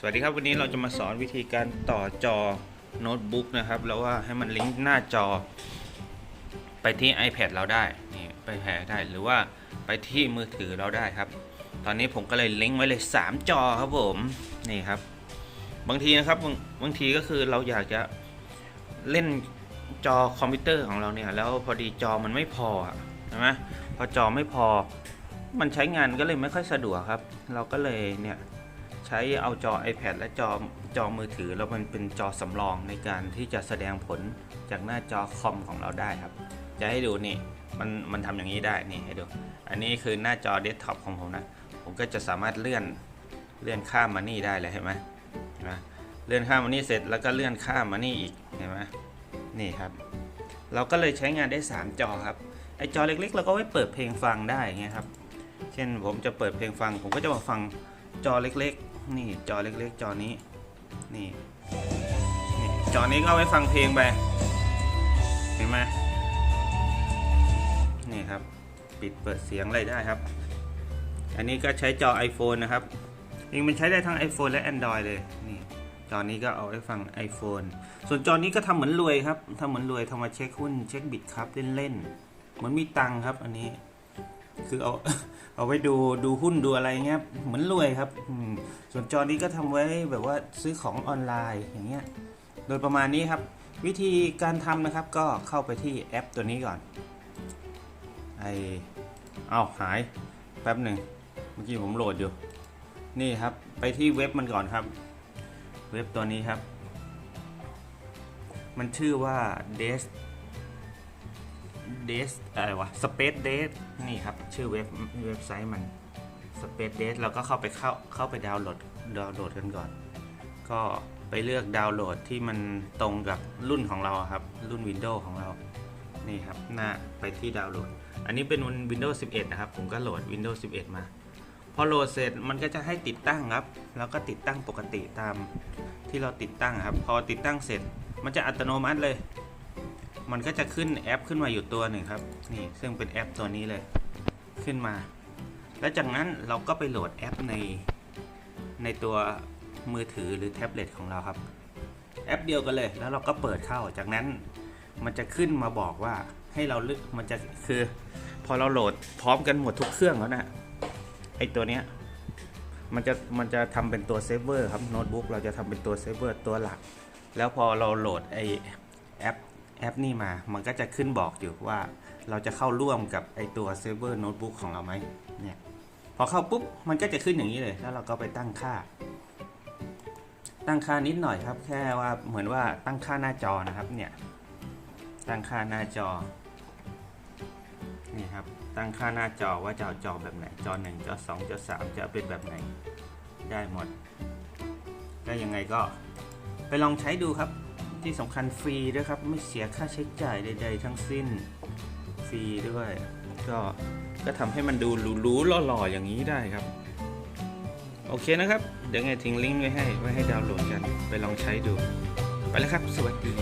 สวัสดีครับวันนี้เราจะมาสอนวิธีการต่อจอโน้ตบุ๊กนะครับแล้วว่าให้มันลิงก์หน้าจอ ไปที่ iPad เราได้นี่ไปแพรได้หรือว่าไปที่มือถือเราได้ครับ ตอนนี้ผมก็เลยลิงก์ไว้เลย 3 จอครับผมนี่ครับ บางทีนะครับบางบางทีก็คือเราอยากจะเล่นจอคอมพิวเตอร์ของเราเนี่ยแล้วพอดีจอมันไม่พอใช่ไหมพอจอไม่พอ มันใช้งานก็เลยไม่ค่อยสะดวกครับ เราก็เลยเนี่ย ใช้เอาจอ iPad และจอจอมือถือ แล้วมันเป็นจอสำรองในการที่จะแสดงผลจากหน้าจอคอมของเราได้ครับ จะให้ดูนี่มันมันทำอย่างนี้ได้นี่ให้ดู อันนี้คือหน้าจอเดสก์ท็อปของผมนะ ผมก็จะสามารถเลื่อนเลื่อนข้ามมานี่ได้เลยเห็นไหมเห็นไหมเลื่อนข้ามมานี่เสร็จแล้วก็เลื่อนข้ามมานี่อีกเห็นไหมนี่ครับ เราก็เลยใช้งานได้ 3 จอครับไอจอเล็กๆ เราก็ไว้เปิดเพลงฟังได้ไงครับ เช่นผมจะเปิดเพลงฟัง ผมก็จะมาฟัง จอเล็กๆ นี่จอเล็กๆ จอนี้ นี่นี่จอนี้ก็เอาไว้ฟังเพลงไป เห็นไหมนี่ครับ ปิดเปิดเสียงอะไรได้ครับ อันนี้ก็ใช้จอ iPhone นะครับจริงมันใช้ได้ทั้ง iPhone และ Android เลย นี่จอนี้ก็เอาไว้ฟัง iPhone ส่วนจอนี้ก็ทำเหมือนรวยครับทำเหมือนรวยทำมาเช็คหุ้น เช็คบิตครับเล่นๆ เหมือนมีตังครับอันนี้ คือเอาเอาไว้ดูดูหุ้นดูอะไรเงี้ยเหมือนรวยครับ ส่วนจอนี้ก็ทำไว้แบบว่าซื้อของออนไลน์อย่างเงี้ยโดยประมาณนี้ครับ วิธีการทำนะครับก็เข้าไปที่แอปตัวนี้ก่อนไอเอาหายแป๊บหนึ่งเมื่อกี้ผมโหลดอยู่ นี่ครับไปที่เว็บมันก่อนครับ เว็บตัวนี้ครับ มันชื่อว่า Des อะไรวะ Space Des นี่ครับ ชื่อเว็บเว็บไซต์มัน Space Des เราก็เข้าไปเข้าเข้าไปดาวน์โหลดดาวน์โหลดกันก่อน ก็ไปเลือกดาวน์โหลดที่มันตรงกับรุ่นของเราครับ รุ่น Windows ของเรา นี่ครับ หน้าไปที่ดาวน์โหลด อันนี้เป็น Windows 11 นะครับ ผมก็โหลด Windows 11 มา พอโหลดเสร็จมันก็จะให้ติดตั้งครับ แล้วก็ติดตั้งปกติตามที่เราติดตั้งครับ พอติดตั้งเสร็จมันจะอัตโนมัติเลย มันก็จะขึ้นแอปขึ้นมาอยู่ตัวหนึ่งครับ นี่ซึ่งเป็นแอปตัวนี้เลยขึ้นมา แล้วจากนั้นเราก็ไปโหลดแอปในในตัวมือถือหรือแท็บเล็ตของเราครับ แอปเดียวกันเลย แล้วเราก็เปิดเข้า จากนั้นมันจะขึ้นมาบอกว่าให้เราเลือกมันจะคือ พอเราโหลดพร้อมกันหมดทุกเครื่องแล้วนะไอตัวเนี้ยมันจะมันจะทำเป็นตัวเซฟเวอร์ครับโน้ตบุ๊กเราจะทำเป็นตัวเซฟเวอร์ตัวหลัก แล้วพอเราโหลดไอแอป แอปนี่มา มันก็จะขึ้นบอกอยู่ว่าเราจะเข้าร่วมกับไอตัวเซฟเวอร์โน้ตบุ๊กของเราไหมเนี่ยพอเข้าปุ๊บ มันก็จะขึ้นอย่างนี้เลย แล้วเราก็ไปตั้งค่า ตั้งค่านิดหน่อยครับ แค่ว่าเหมือนว่าตั้งค่าหน้าจอนะครับ เนี่ย ตั้งค่าหน้าจอ นี่ครับ ตั้งค่าหน้าจอว่าจะเอาจอแบบไหน จอ1จอ2จอ3จะเป็นแบบไหน ได้หมด ก็ยังไงก็ไปลองใช้ดูครับ ที่สำคัญฟรีด้วยครับ ไม่เสียค่าใช้จ่ายใด ๆ ทั้งสิ้นฟรีด้วย ก็ก็ทำให้มันดูหรูๆหล่อๆอย่างนี้ได้ครับ โอเคนะครับ เดี๋ยวไงทิ้งลิงก์ไว้ให้ไว้ให้ดาวน์โหลดกัน ไปลองใช้ดู ไปแล้วครับ สวัสดี